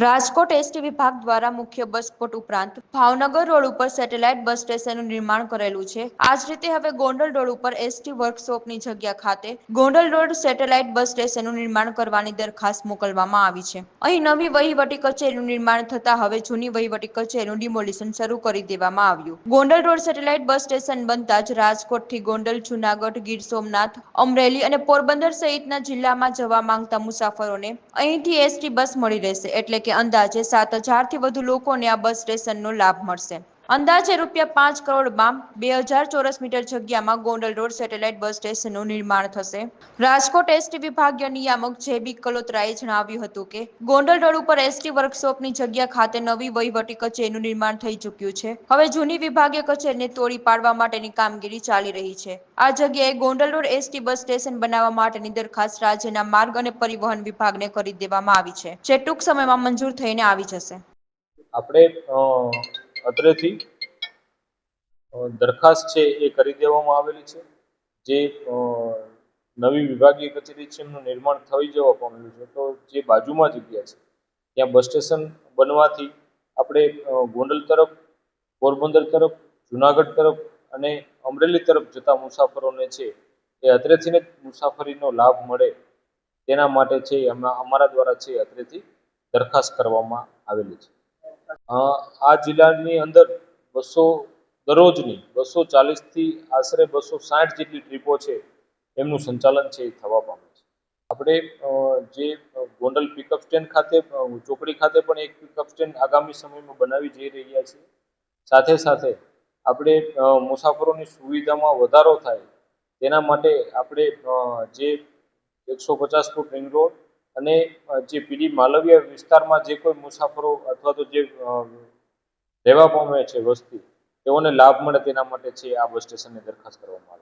Rajkot ST વિભાગ દ્વારા મુખ્ય બસ સ્પોટ ઉપરાંત ભાવનગર રોડ ઉપર સેટેલાઇટ બસ સ્ટેશનનું નિર્માણ કરેલું છે. આ જ રીતે હવે ગોંડલ રોડ ઉપર એસટી વર્કશોપની જગ્યા ખાતે ગોંડલ રોડ સેટેલાઇટ બસ સ્ટેશનનું નિર્માણ કરવાની દરખાસ્ત મોકલવામાં આવી છે. અહીં નવી વહીવટી કચેરીનું નિર્માણ થતાં હવે જૂની વહીવટી કચેરીનું ડિમોલિશન શરૂ કરી દેવામાં આવ્યું. Gondal road satellite bus station બનતા જ રાજકોટથી ગોંડલ, જુનાગઢ, ગીર સોમનાથ, અમરેલી અને પોરબંદર સહિતના જિલ્લામાં જવા માંગતા મુસાફરોને અહીંથી એસટી બસ મળી રહેશે એટલે કે અંદાજે સાત હજારથી વધુ લોકોને આ બસ સ્ટેશનનો લાભ મળશે. અંદાજે રૂપિયા પાંચ કરોડમાં બે હજાર ચોરસ મીટર જગ્યામાં ગોંડલ રોડ સેટેલાઇટ બસ સ્ટેશનનું નિર્માણ થશે. રાજકોટ એસટી વિભાગીય નિયામક જે બી કલોત્રાએ જણાવ્યું હતું કે, ગોંડલ રોડ ઉપર એસટી વર્કશોપની જગ્યા ખાતે નવી વહીવટી કચેરીનું નિર્માણ થઈ ચૂક્યું છે. હવે જૂની વિભાગીય કચેરીને તોડી પાડવા માટેની કામગીરી ચાલી રહી છે. આ જગ્યાએ Gondal road ST bus station બનાવવા માટેની દરખાસ્ત રાજ્યના માર્ગ અને પરિવહન વિભાગને કરી દેવામાં આવી છે, જે ટૂંક સમયમાં મંજૂર થઈને આવી જશે. આપણે અત્રેથી દરખાસ્ત છે એ કરી દેવામાં આવેલી છે. જે નવી વિભાગીય કચેરી છે એમનું નિર્માણ થઈ જવા પામેલું છે. તો જે બાજુમાં જગ્યા છે, ત્યાં બસ સ્ટેશન બનવાથી આપણે ગોંડલ તરફ, પોરબંદર તરફ, જુનાગઢ તરફ અને અમરેલી તરફ જતા મુસાફરોને છે એ અત્રેથીને જ મુસાફરીનો લાભ મળે તેના માટે છે અમારા દ્વારા છે અત્રેથી દરખાસ્ત કરવામાં આવેલી છે. આ જિલ્લાની અંદર બસો દરરોજની બસો ચાલીસથી આશરે બસો સાઠ જેટલી ટ્રીપો છે, એમનું સંચાલન છે એ થવા પામે છે. આપણે જે ગોંડલ પિકઅપ સ્ટેન્ડ ખાતે ચોકડી ખાતે પણ એક પિકઅપ સ્ટેન્ડ આગામી સમયમાં બનાવી જઈ રહ્યા છીએ. સાથે સાથે આપણે મુસાફરોની સુવિધામાં વધારો થાય, તેના માટે આપણે જે એકસો પચાસ ફૂટ રિંગ રોડ અને જે પીડી માલવીય વિસ્તારમાં જે કોઈ મુસાફરો અથવા તો જે રહેવા પામે છે વસ્તી, તેઓને લાભ મળે તેના માટે છે આ બસ સ્ટેશનની દરખાસ્ત કરવામાં આવી.